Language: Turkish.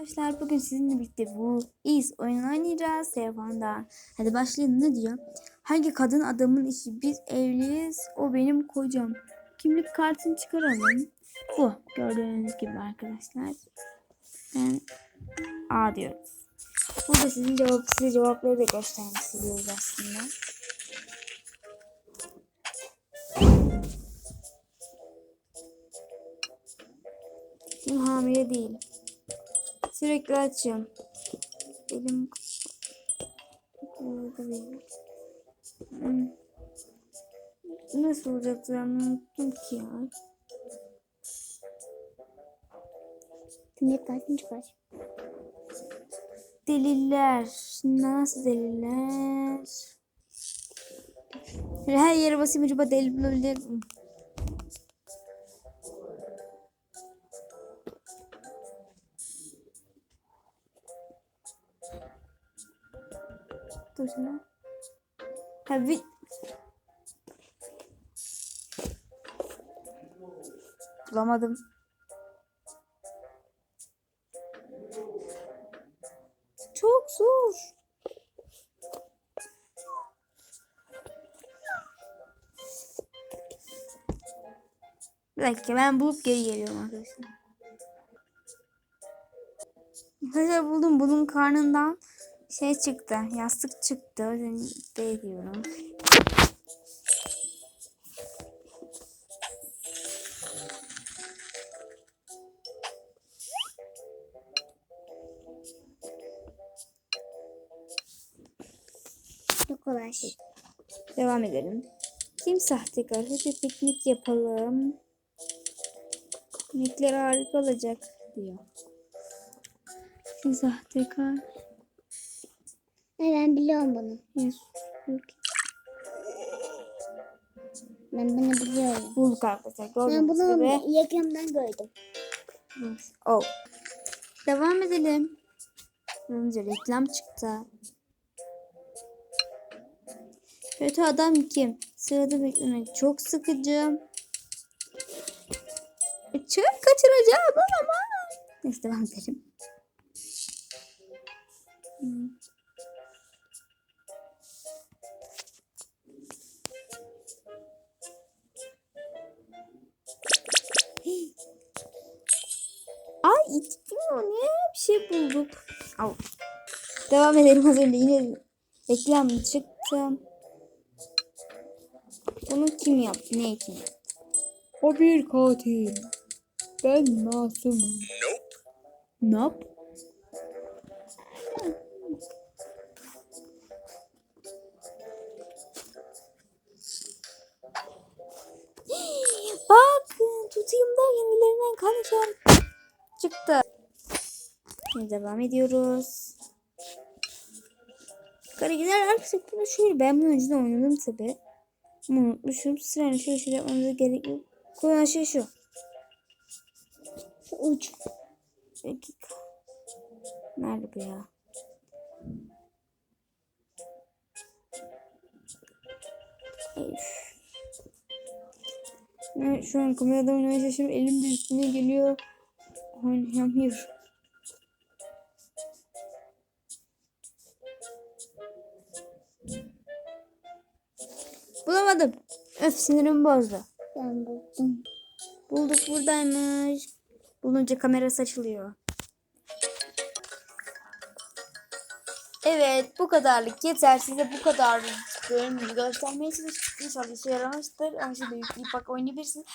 Arkadaşlar bugün sizinle birlikte bu iz oyunu oynayacağız telefonda. Hadi başlayalım ne diyor? Hangi kadın adamın işi biz evliyiz o benim kocam. Kimlik kartını çıkaralım. Bu gördüğünüz gibi arkadaşlar. Ben A diyoruz. Burada sizin cevap, size cevapları da göstermek istiyoruz aslında. Kim hamile değil. Sürekli açım. Elim. Hmm. Nasıl olacaktı ben unuttum ki ya. Kimlik kartını çıkar. Deliller. Nasıl deliller? Her yere basayım acaba delil bulabilir miyim? Dur sana. Bulamadım. Çok zor. Bir dakika ben bulup geri geliyorum arkadaşlar. Arkadaşlar buldum. Bunun karnından şey çıktı. Yastık çıktı. De diyorum. Çok kolay. Devam edelim. Kim sahtekar? Hadi piknik yapalım. Piknikler harika olacak diyor. Sahtekar? Ne ben biliyorum bunu. Ben bunu biliyorum. Bulduk arkadaşlar. Ben Gördüğünüz bunu gibi. yakından gördüm. Oh. Devam edelim. Önce reklam çıktı. Kötü adam kim? Sırada beklemek çok sıkıcı. Çöp kaçıracağım ama. Neyse devam edelim. Hmm. İtmiyor ne? Bir şey bulduk. Al. Devam edelim az önce yine reklam çıktı. Bunu kim yaptı? Ne yaptı? O bir katil. Ben masumum. Nope. Nope. Bakın tutayım da yenilerinden kanacağım. Çıktı. Şimdi devam ediyoruz. Gider arkadaşlar bunu şöyle ben bunu önceden oynadım tabi. Ama unutmuşum. Sırayla şöyle şöyle yapmamıza gerek yok. Konan şey şu. Uç. Dakika. Nerede bu ya? Üf. Ben şu an kamerada oynamaya çalışıyorum. Elim de üstüne geliyor. Oynayamıyorum. Bulamadım. Öf sinirim bozdu. Ben buldum. Bulduk buradaymış. Bulunca kamera saçılıyor. Evet bu kadarlık yeter. Size bu kadar bölümü göstermeye çalıştık. İnşallah işe yaramıştır. Ama şimdi yükleyip bak oynayabilirsiniz.